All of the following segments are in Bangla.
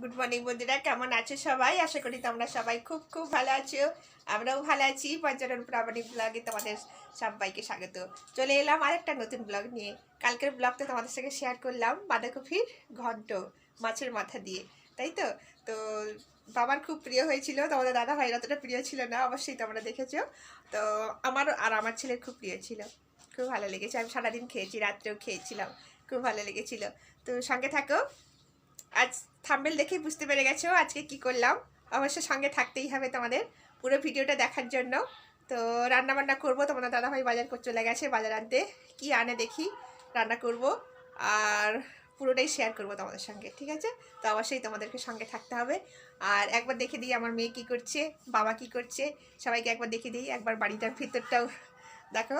গুড মর্নিং বন্ধুরা। কেমন আছো সবাই? আশা করি তোমরা সবাই খুব খুব ভালো আছো। আমরাও ভালো আছি। পঞ্চানন প্রামাণিক ব্লগে তোমাদের সবাইকে স্বাগত। চলে এলাম আরেকটা নতুন ব্লগ নিয়ে। কালকের ব্লগটা তোমাদের সঙ্গে শেয়ার করলাম বাঁধাকপির ঘন্ট মাছের মাথা দিয়ে, তাই তো? তো বাবার খুব প্রিয় হয়েছিল। তোমাদের দাদা ভাইয়ের অতটা প্রিয় ছিল না, অবশ্যই তোমরা দেখেছ। তো আমার আর আমার ছেলের খুব প্রিয় ছিল। খুব ভালো লেগেছে। আমি সারাদিন খেয়েছি, রাত্রেও খেয়েছিলাম। খুব ভালো লেগেছিল। তো সঙ্গে থাকো। আজ থাম্বেল দেখেই বুঝতে পেরে গেছো আজকে কি করলাম। অবশ্য সঙ্গে থাকতেই হবে তোমাদের পুরো ভিডিওটা দেখার জন্য। তো রান্না বান্না করব, তোমাদের দাদাভাই বাজার করে চলে গেছে বাজার আনতে। কি আনে দেখি, রান্না করব আর পুরোটাই শেয়ার করব তোমাদের সঙ্গে, ঠিক আছে? তো অবশ্যই তোমাদেরকে সঙ্গে থাকতে হবে। আর একবার দেখে দিই আমার মেয়ে কি করছে, বাবা কি করছে, সবাইকে একবার দেখে দিই, একবার বাড়িটার ভিতরটাও। দেখো,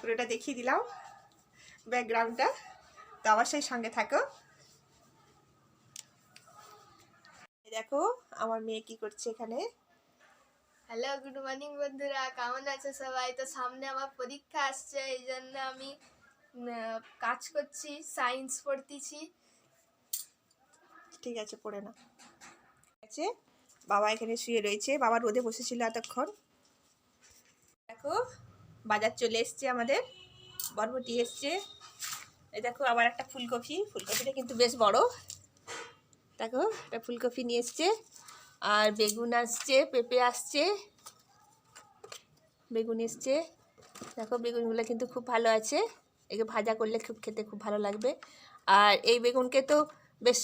পুরোটা দেখিয়ে দিলাম ব্যাকগ্রাউন্ডটা তো অবশ্যই সঙ্গে থাকো এই দেখো আমার মেয়ে কি করছে এখানে। হ্যালো গুড মর্নিং বন্ধুরা। কেমন আছে সবাই? তো সামনে আমার পরীক্ষা আসছে এই জন্য আমি কাজ করছি সায়েন্স পড়তেছি। ঠিক আছে পড়ে না আছে? বাবা এখানে শুয়ে রয়েছে। বাবা রোদে বসেছিল এতক্ষণ। দেখো বাজার চলে এসছে আমাদের। বরবটি এসছে। এই দেখো আবার একটা ফুলকপি। ফুলকপিটা কিন্তু বেশ বড়। দেখো, একটা ফুলকপি নিয়ে এসছে, আর বেগুন আসছে, পেঁপে আসছে, বেগুন এসছে। দেখো, বেগুনগুলো কিন্তু খুব ভালো আছে, একে ভাজা করলে খুব খেতে খুব ভালো লাগবে। আর এই বেগুনকে তো বেশ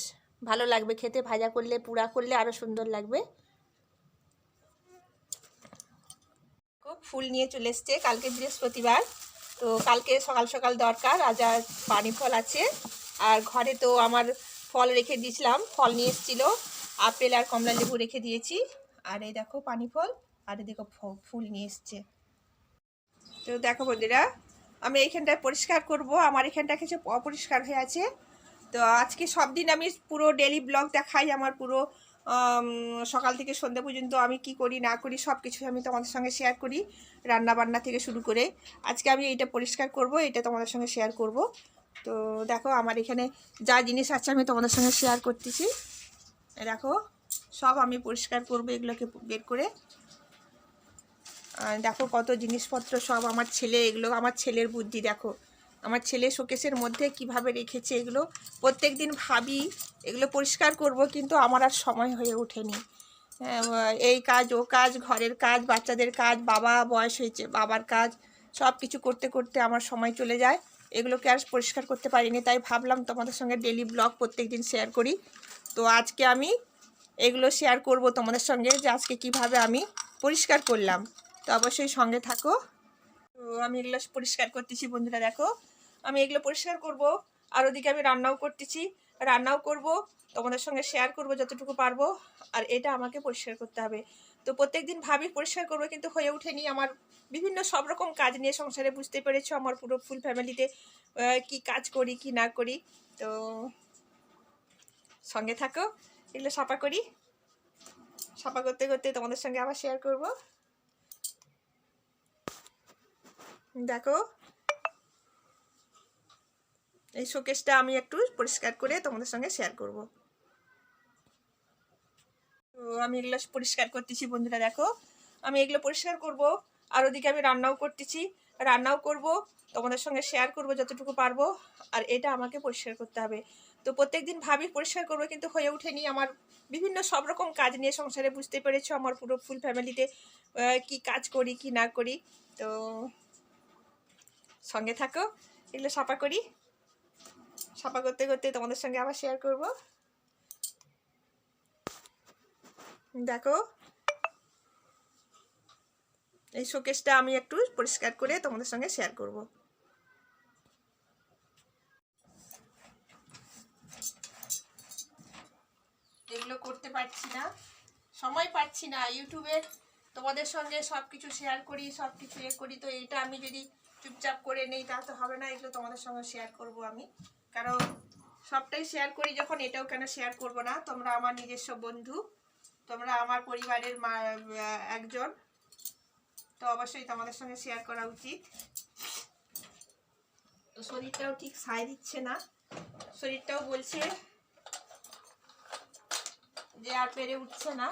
ভালো লাগবে খেতে, ভাজা করলে পুড়া করলে আরও সুন্দর লাগবে। ফুল নিয়ে চলে এসছে, কালকে বৃহস্পতিবার, তো কালকে সকাল সকাল দরকার আর পানি ফল আছে। আর ঘরে তো আমার ফল রেখে দিয়েছিলাম। ফল নিয়ে এসেছিল। আপেল আর কমলা লেবু রেখে দিয়েছি। আর এই দেখো পানি ফল আর দেখো ফুল নিয়ে এসছে। তো দেখো বন্ধুরা, আমি এইখানটায় পরিষ্কার করব। আমার এখানটা কিছু অপরিষ্কার হয়ে আছে। তো আজকে সব দিন আমি পুরো ডেলি ব্লগ দেখাই। আমার পুরো সকাল থেকে সন্ধ্যা পর্যন্ত আমি কি করি, না করি সব কিছু আমি তোমাদের সঙ্গে শেয়ার করি। রান্না বান্না থেকে শুরু করে। আজকে আমি এইটা পরিষ্কার করব এটা তোমাদের সঙ্গে শেয়ার করব। তো দেখো আমার এখানে যা জিনিস আছে আমি তোমাদের সঙ্গে শেয়ার করতেছি। দেখো সব আমি পরিষ্কার করব এগুলোকে বের করে। দেখো কত জিনিসপত্র সব আমার ছেলে এগুলো আমার ছেলের বুদ্ধি দেখো। আমার ছেলে শোকেসের মধ্যে কীভাবে রেখেছে এগুলো প্রত্যেক দিন ভাবি এগুলো পরিষ্কার করব কিন্তু আমার আর সময় হয়ে ওঠেনি। হ্যাঁ, এই কাজ ও কাজ ঘরের কাজ বাচ্চাদের কাজ বাবা বয়স হয়েছে বাবার কাজ সব কিছু করতে করতে আমার সময় চলে যায়। এগুলোকে আর পরিষ্কার করতে পারিনি, তাই ভাবলাম তোমাদের সঙ্গে ডেলি ব্লগ প্রত্যেক দিন শেয়ার করি। তো আজকে আমি এগুলো শেয়ার করব তোমাদের সঙ্গে, যে আজকে কীভাবে আমি পরিষ্কার করলাম। তো অবশ্যই সঙ্গে থাকো। তো আমি এগুলো পরিষ্কার করতেছি বন্ধুরা, দেখো। আমি এগুলো পরিষ্কার করব, আর ওদিকে আমি রান্নাও করতেছি। রান্নাও করব, তোমাদের সঙ্গে শেয়ার করব যতটুকু পারব, আর এটা আমাকে পরিষ্কার করতে হবে। তো প্রত্যেকদিন ভাবি পরিষ্কার করব, কিন্তু হয়ে ওঠেনি। আমার বিভিন্ন সব রকম কাজ নিয়ে সংসারে বুঝতে পেরেছ, আমার পুরো ফুল ফ্যামিলিতে কি কাজ করি, কি না করি। তো সঙ্গে থাকো, এগুলো সাফা করি। সাফা করতে করতে তোমাদের সঙ্গে আবার শেয়ার করব। দেখো, এই শোকেসটা আমি একটু পরিষ্কার করে তোমাদের সঙ্গে শেয়ার করব। তো আমি এগুলো পরিষ্কার করতেছি, বন্ধুরা দেখো। আমি এগুলো পরিষ্কার করব, আর ওদিকে আমি রান্নাও করতেছি। রান্নাও করব, তোমাদের সঙ্গে শেয়ার করব যতটুকু পারব, আর এটা আমাকে পরিষ্কার করতে হবে। তো প্রত্যেকদিন ভাবি পরিষ্কার করব, কিন্তু হয়ে ওঠেনি। আমার বিভিন্ন সব রকম কাজ নিয়ে সংসারে বুঝতে পেরেছ, আমার পুরো ফুল ফ্যামিলিতে কি কাজ করি, কি না করি। তো সঙ্গে থাকো, এগুলো সাফা করি। সাফা করতে করতে তোমাদের সঙ্গে আবার শেয়ার করব। দেখো। এই শোকেসটা আমি একটু পরিষ্কার করে তোমাদের সঙ্গে শেয়ার করব। এগুলো করতে পারছি না। সময় পাচ্ছি না ইউটিউবে। তোমাদের সঙ্গে সব কিছু শেয়ার করি সব কিছু এ করি। তো এটা আমি যদি চুপচাপ করে নেই তা তো হবে না। এগুলো তোমাদের সঙ্গে শেয়ার করব আমি। কারণ সবটাই শেয়ার করি, যখন এটাও কেন শেয়ার করব না? তোমরা আমার নিজস্ব বন্ধু। তোমরা আমার পরিবারের মা একজন। তো অবশ্যই তোমাদের সঙ্গে শেয়ার করা উচিত। তো শরীরটাও ঠিক সায় দিচ্ছে না। শরীরটাও বলছে যে আর পেরে উঠছে না।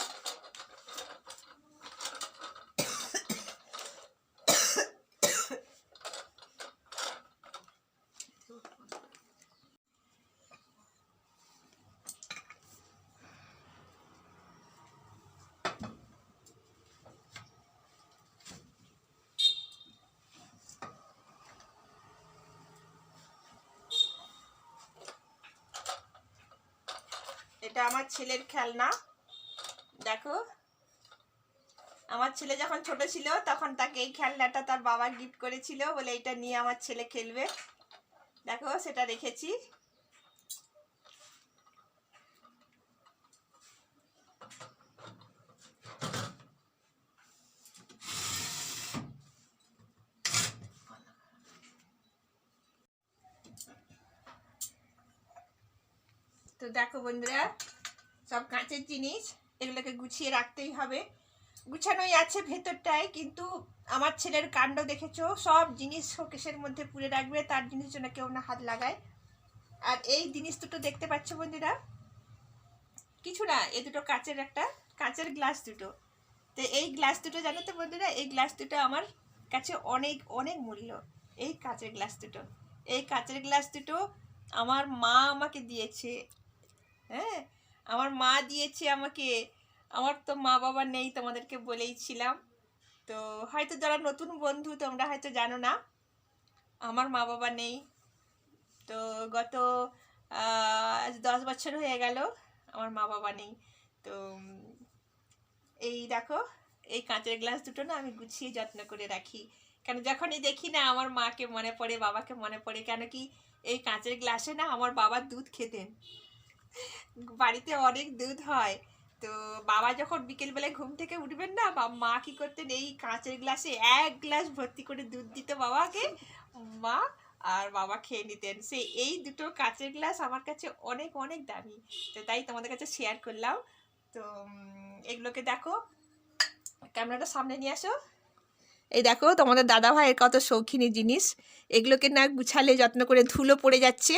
এটা আমার ছেলের খেলনা। দেখো। আমার ছেলে যখন ছোট ছিল, তখন তাকে এই খেলনাটা তার বাবা গিফট করেছিল বলে এটা নিয়ে আমার ছেলে খেলবে। দেখো, সেটা রেখেছি। তো দেখো বন্ধুরা, সব কাঁচের জিনিস, এগুলোকে গুছিয়ে রাখতেই হবে। গুছানোই আছে ভেতরটায়, কিন্তু আমার ছেলের কাণ্ড দেখেছ? সব জিনিস শোকেশের মধ্যে পুরে রাখবে, তার জিনিস জন্য কেউ না হাত লাগায়। আর এই জিনিস দুটো দেখতে পাচ্ছ বন্ধুরা? কিছু না, এ দুটো কাচের একটা, কাচের গ্লাস দুটো। তো এই গ্লাস দুটো, জানো তো বন্ধুরা, এই গ্লাস দুটো আমার কাছে অনেক অনেক মূল্য। এই কাঁচের গ্লাস দুটো, এই কাচের গ্লাস দুটো আমার মা আমাকে দিয়েছে। হ্যাঁ? আমার মা দিয়েছে আমাকে। আমার তো মা বাবা নেই, তোমাদেরকে বলেইছিলাম। তো হয়তো যারা নতুন বন্ধু, তোমরা হয়তো জানো না, আমার মা বাবা নেই। তো গত আজ দশ বছর হয়ে গেল, আমার মা বাবা নেই। তো, এই দেখো, এই কাঁচের গ্লাস দুটো না আমি গুছিয়ে যত্ন করে রাখি। কেন যখনই দেখি না আমার মাকে মনে পড়ে, বাবাকে মনে পড়ে, কেন কি এই কাঁচের গ্লাসে না আমার বাবা দুধ খেতেন। বাড়িতে অনেক দুধ হয়। তো বাবা যখন বিকেলবেলায় ঘুম থেকে উঠবেন না, বা মা কি করতেন, এই কাঁচের গ্লাসে এক গ্লাস ভর্তি করে দুধ দিত বাবাকে, মা আর বাবা খেয়ে নিতেন। সে এই দুটো কাঁচের গ্লাস আমার কাছে অনেক অনেক দামি। তো তাই তোমাদের কাছে শেয়ার করলাম। তো এগুলোকে দেখো। ক্যামেরাটা সামনে নিয়ে আসো। এই দেখো, তোমাদের দাদা ভাইয়ের কত শৌখিনী জিনিস। এগুলোকে না গুছালে যত্ন করে ধুলো পড়ে যাচ্ছে।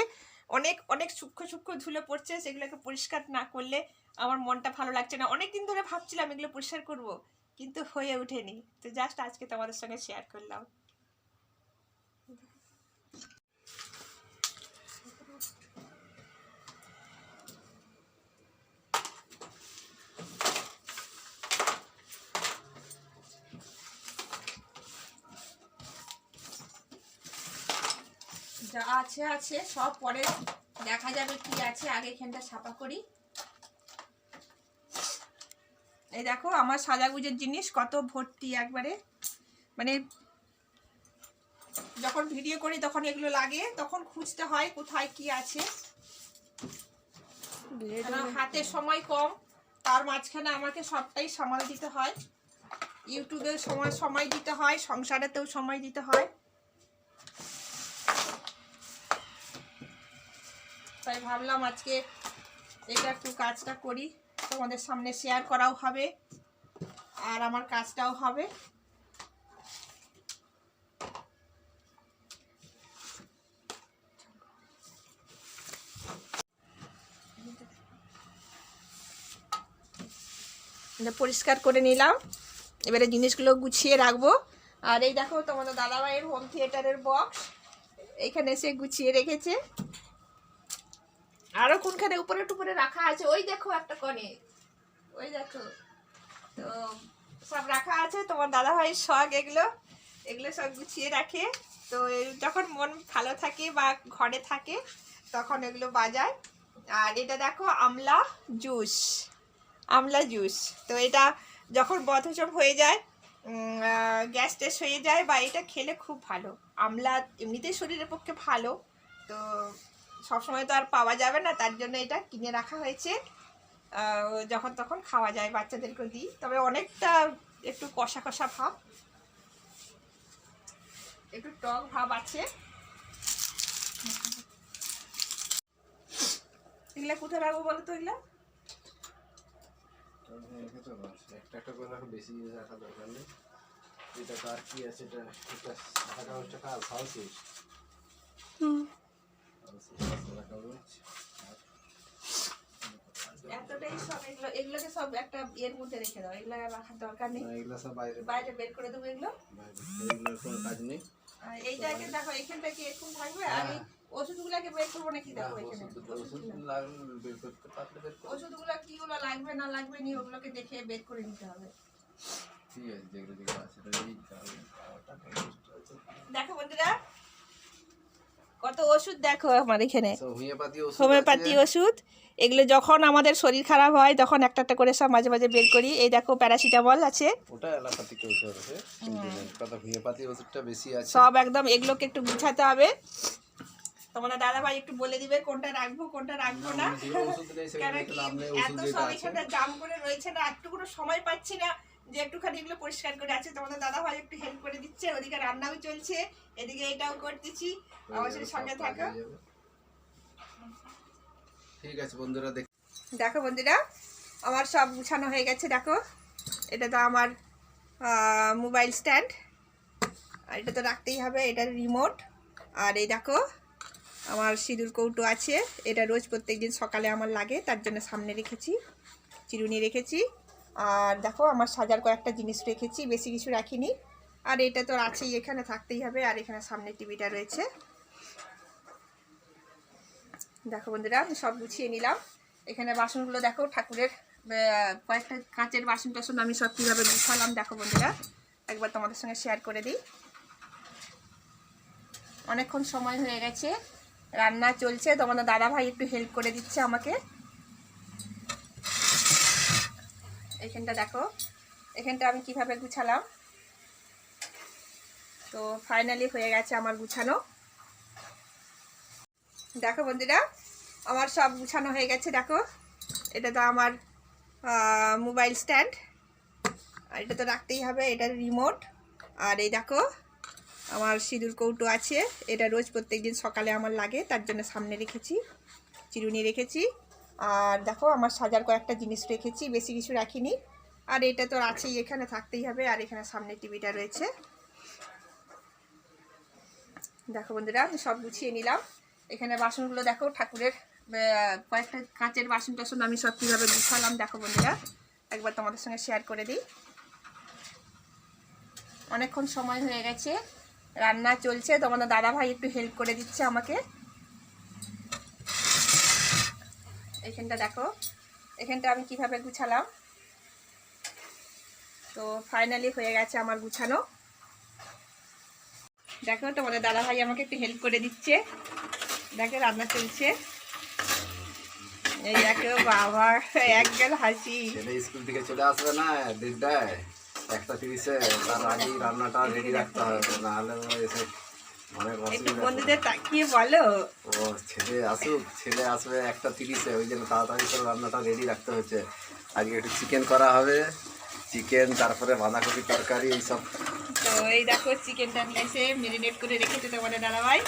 অনেক অনেক সূক্ষ্ম সূক্ষ্ম ধুলো পড়ছে, সেগুলোকে পরিষ্কার না করলে আমার মনটা ভালো লাগছে না। অনেক দিন ধরে ভাবছিলাম এগুলো পরিষ্কার করব, কিন্তু হয়ে ওঠেনি। তো জাস্ট আজকে তোমাদের সঙ্গে শেয়ার করলাম। যা আছে আছে। সব পরে দেখা যাবে কি আছে। আগে এখানটা ছাপা করি। এই দেখো আমার সাজাগুজের জিনিস কত ভর্তি একবারে। মানে যখন ভিডিও করি তখন এগুলো লাগে। তখন খুঁজতে হয় কোথায় কি আছে। হাতে সময় কম তার মাঝখানে আমাকে সবটাই সামাল দিতে হয়। ইউটিউবে সময় সময় দিতে হয় সংসারেতেও সময় দিতে হয়। তাই ভাবলাম আজকে এটা একটু কাজটা করি। তোমাদের সামনে শেয়ার করাও হবে আর আমার কাজটাও হবে। পরিষ্কার করে নিলাম। এবারে জিনিসগুলো গুছিয়ে রাখব। আর এই দেখো তোমাদের দাদাভাইয়ের হোম থিয়েটারের বক্স এখানে সে গুছিয়ে রেখেছে। আরও কোনখানে উপরে টুপরে রাখা আছে? ওই দেখো একটা কনে। ওই দেখো। তো সব রাখা আছে। তোমার দাদা ভাইয়ের শখ এগুলো এগুলো সব গুছিয়ে রাখে। তো যখন মন ভালো থাকে বা ঘরে থাকে, তখন এগুলো বাজায়। আর এটা দেখো আমলা জুস আমলা জুস। তো এটা যখন বদহজম হয়ে যায় গ্যাস টেস হয়ে যায় বা এটা খেলে খুব ভালো। আমলা এমনিতেই শরীরের পক্ষে ভালো। তো সবসময় তো আর পাওয়া যাবে না তার জন্য এটা কিনে রাখা হয়েছে। যখন তখন খাওয়া যায় বাচ্চাদেরকে দিই। তবে অনেকটা একটু কষা কষা ভাব একটু টক ভাব আছে। এগুলা কোথায় রাখব বলো তো এগুলা? একটা একটা করে রাখো বেশি রাখা দরকার নেই। এটা তো আর কি আছে এটা এটা কাগজটা কাল খাওয়া শেষ। খাওয়া এতটাই সব এগুলো এগুলোকে সব একটা এর মধ্যে রেখে দাও। এগুলো রাখার দরকার নেই। এগুলো সব বাইরে বাইরে বের করে দেবো এগুলো। এগুলোর কোনো কাজ নেই। এইটাকে দেখো এখানটা কি এরকম থাকবে? আর ওষুধগুলোকে বের করব নাকি দেখো এখানে? হ্যাঁ। কিগুলো লাগবে না লাগবে নি ওগুলোকে দেখে বের করে নিতে হবে। ঠিক আছে যেগুলো যেগুলো আছে। দেখো বন্ধুরা কত ওষুধ দেখো আমার এখানে। হোমিওপ্যাথি ওষুধ। এগুলো যখন আমাদের শরীর খারাপ হয় তখন একটা একটা করে সব মাঝে মাঝে বের করি। এই দেখো প্যারাসিটামল আছে। ওটা অ্যালোপ্যাথিক ওষুধ আছে। কথা হোমিওপ্যাথি ওষুধটা বেশি আছে। সব একদম এগুলোকে একটু গুছাতে হবে। তোমাদের দাদা ভাই একটু বলে দিবে কোনটা রাখব কোনটা রাখব না। কেন কি এত সব আছে এখানে জাম করে রয়েছে না একটু কোনো সময় পাচ্ছি না। যে একটুখানি এগুলো পরিষ্কার করে আছে তোমাদের দাদা ভাই একটু হেল্প করে দিচ্ছে ওদিকে রান্নাও চলছে এদিকে এটাও করতেছি আমার সাথে সঙ্গে থাকো। ঠিক আছে বন্ধুরা দেখ দেখো বন্ধুরা আমার সব গুছানো হয়ে গেছে দেখো। এটা তো আমার মোবাইল স্ট্যান্ড আর এটা তো রাখতেই হবে এটা রিমোট আর এই দেখো আমার সিঁদুর কৌটো আছে এটা রোজ প্রত্যেক দিন সকালে আমার লাগে তার জন্য সামনে রেখেছি চিরুনি রেখেছি। আর দেখো আমার সাজার কয়েকটা জিনিস রেখেছি, বেশি কিছু রাখিনি। আর এটা তো আছেই, এখানে থাকতেই হবে, আর এখানে সামনে টিভিটা রয়েছে। দেখো বন্ধুরা আমি সব গুছিয়ে নিলাম। এখানে বাসনগুলো দেখো, ঠাকুরের কয়েকটা কাঁচের বাসন টাসন আমি সব কীভাবে গুছালাম, দেখো বন্ধুরা। একবার তোমাদের সঙ্গে শেয়ার করে দিই। অনেকক্ষণ সময় হয়ে গেছে, রান্না চলছে, তোমাদের দাদা ভাই একটু হেল্প করে দিচ্ছে আমাকে। এখানটা দেখো। এখানটা আমি কীভাবে গুছালাম? তো ফাইনালি হয়ে গেছে আমার গুছানো। দেখো বন্ধুরা, আমার সব গুছানো হয়ে গেছে, দেখো। এটা তো আমার মোবাইল স্ট্যান্ড আর এটা তো রাখতেই হবে, এটা রিমোট আর এই দেখো, আমার সিঁদুর কৌটো আছে। এটা রোজ প্রত্যেক দিন সকালে আমার লাগে, তার জন্য সামনে রেখেছি, চিরুনি রেখেছি। আর দেখো, আমার সাজার কয়েকটা জিনিস রেখেছি, বেশি কিছু রাখিনি। আর এটা তো আছেই, এখানে থাকতেই হবে, আর এখানে সামনে টিভিটা রয়েছে। দেখো বন্ধুরা সব গুছিয়ে নিলাম। এখানে বাসনগুলো দেখো, ঠাকুরের কয়েকটা কাঁচের বাসন টাসন আমি সব কীভাবে গুছালাম, দেখো বন্ধুরা। একবার তোমাদের সঙ্গে শেয়ার করে দিই। অনেকক্ষণ সময় হয়ে গেছে, রান্না চলছে তোমাদের দাদা ভাই একটু হেল্প করে দিচ্ছে আমাকে। এখানটা দেখো। এখানটা আমি কীভাবে গুছালাম? তো ফাইনালি হয়ে গেছে আমার গুছানো। দেখো, তোমাদের দাদা ভাই আমাকে একটু হেল্প করে দিচ্ছে। দেখো, রান্না চলছে। এই দেখো, বাবা এক গেল হাসি স্কুল থেকে চলে আসবে না দেড়টায় একটা তিরিশে, তার আগেই রান্নাটা রেডি রাখতে হবে, নাহলে ও এসে একটু অসুবিধা বন্ধুদের তাকিয়ে বলো। ও ছেলে আসুক ছেলে আসবে একটা তিরিশে ওই জন্য তাড়াতাড়ি করে রান্নাটা রেডি রাখতে হচ্ছে। আজকে একটু চিকেন করা হবে চিকেন তারপরে বাঁধাকপি তরকারি এইসব। তো এই দেখো চিকেনটা নিয়ে এসে মেরিনেট করে রেখেছে তোমাদের দাদা ভাই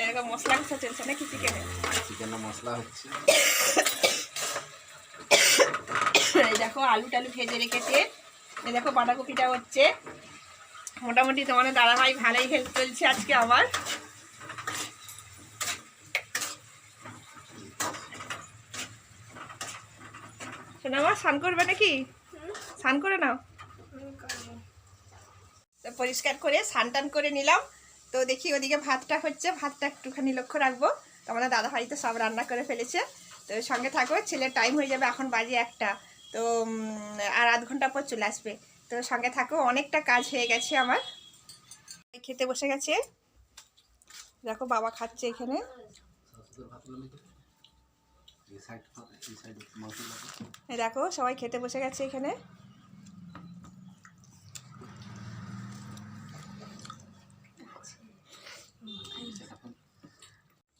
এরকম মশলা কষা চলছে নাকি চিকেনে মশলা হচ্ছে। এই দেখো আলু টালু ভেজে রেখেছে। এই দেখো বাঁধাকপিটা হচ্ছে। মোটামুটি তোমাদের দাদা ভাই ভালোই হেল্প চলছে আজকে আমার। আমার স্নান করবে নাকি? স্নান করে নাও। পরিষ্কার করে স্নান টান করে নিলাম। তো দেখি ওদিকে ভাতটা হচ্ছে, ভাতটা একটুখানি লক্ষ্য রাখব। তো আমাদের দাদা ভাই তো সব রান্না করে ফেলেছে। তো সঙ্গে থাকো, ছেলের টাইম হয়ে যাবে এখন বাজে একটা। তো আর আধ ঘণ্টা পর চলে আসবে। তো সঙ্গে থাকো, অনেকটা কাজ হয়ে গেছে আমার। খেতে বসে গেছে। দেখো বাবা খাচ্ছে এখানে। দেখো, সবাই খেতে বসে গেছে এখানে।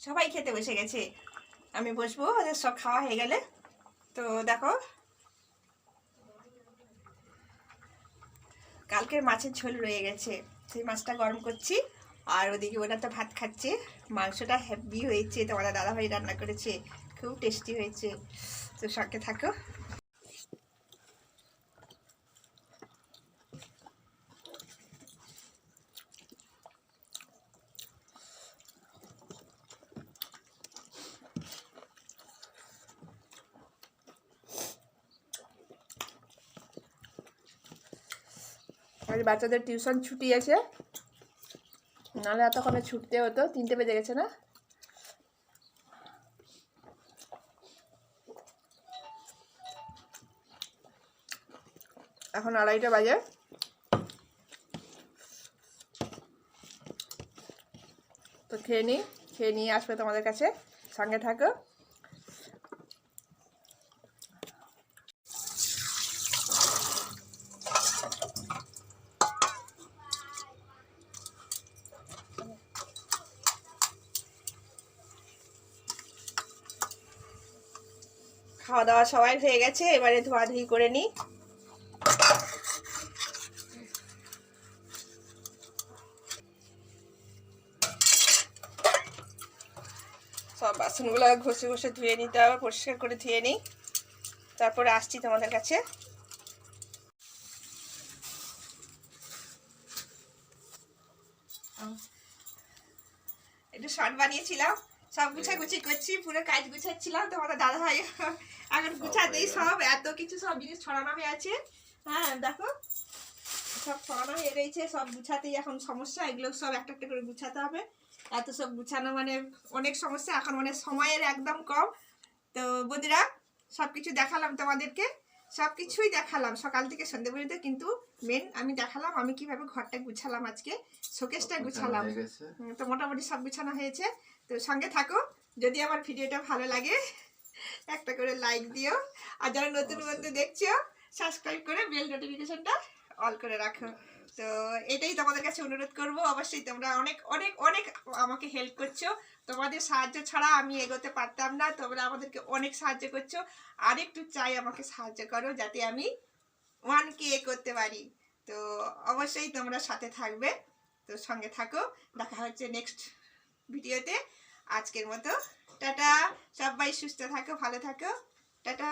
সবাই খেতে বসে গেছে। আমি বসবো, ওদের সব খাওয়া হয়ে গেলে। তো দেখো কালকের মাছের ঝোল রয়ে গেছে। সেই মাছটা গরম করছি, আর ওদিকে ওরা তো ভাত খাচ্ছে। মাংসটা হ্যাপি হয়েছে তোমাদের দাদাভাই রান্না করেছে, খুব টেস্টি হয়েছে। তো সঙ্গে থাকো। বাচ্চাদের টিউশন ছুটি আছে। নাহলে এতক্ষণে ছুটতে হতো, তিনটে বেজে গেছে না? এখন আড়াইটা বাজে। তো খেয়ে নিই খেয়ে নিয়ে আসবে তোমাদের কাছে। সঙ্গে থাকো। খাওয়া দাওয়া সবাই হয়ে গেছে, এবারে ধোয়াধুয়ি করে নিই। সব বাসনগুলো ঘষে ঘষে ধুয়ে নিতে হবে, পরিষ্কার করে ধুয়ে নিই। তারপরে আসছি তোমাদের কাছে। একটু শর্ট বানিয়েছিলাম। সব গুছাগুছি করছি পুরো কাজ গুছাচ্ছিলাম তোমাদের দাদা ভাই এখন গুছাতেই সব এত কিছু সব জিনিস ছড়ানো হয়ে আছে। হ্যাঁ দেখো সব ছড়ানো হয়ে রয়েছে সব গুছাতেই এখন সমস্যা এগুলো সব একটা একটা করে গুছাতে হবে। এত সব গুছানো মানে অনেক সমস্যা এখন মানে সময়ের একদম কম। তো বন্ধুরা সব কিছু দেখালাম তোমাদেরকে সব কিছুই দেখালাম সকাল থেকে সন্ধ্যে পর্যন্ত কিন্তু মেন আমি দেখালাম আমি কীভাবে ঘরটা গুছালাম আজকে শোকেসটা গুছালাম। গেছে। তো মোটামুটি সব গুছানো হয়েছে। তো সঙ্গে থাকো। যদি আমার ভিডিওটা ভালো লাগে একটা করে লাইক দিও। আর যারা নতুন বন্ধু দেখছ সাবস্ক্রাইব করে বেল নোটিফিকেশনটা অল করে রাখো। তো এটাই তোমাদের কাছে অনুরোধ করব। অবশ্যই তোমরা অনেক অনেক অনেক আমাকে হেল্প করছ। তোমাদের সাহায্য ছাড়া আমি এগোতে পারতাম না। তোমরা আমাদেরকে অনেক সাহায্য করছ। আর একটু চাই আমাকে সাহায্য করো যাতে আমি ওয়ান কে করতে পারি। তো অবশ্যই তোমরা সাথে থাকবে। তো সঙ্গে থাকো। দেখা হচ্ছে নেক্সট ভিডিওতে। আজকের মতো। টাটা। সবাই সুস্থ থাকো ভালো থাকো। টাটা।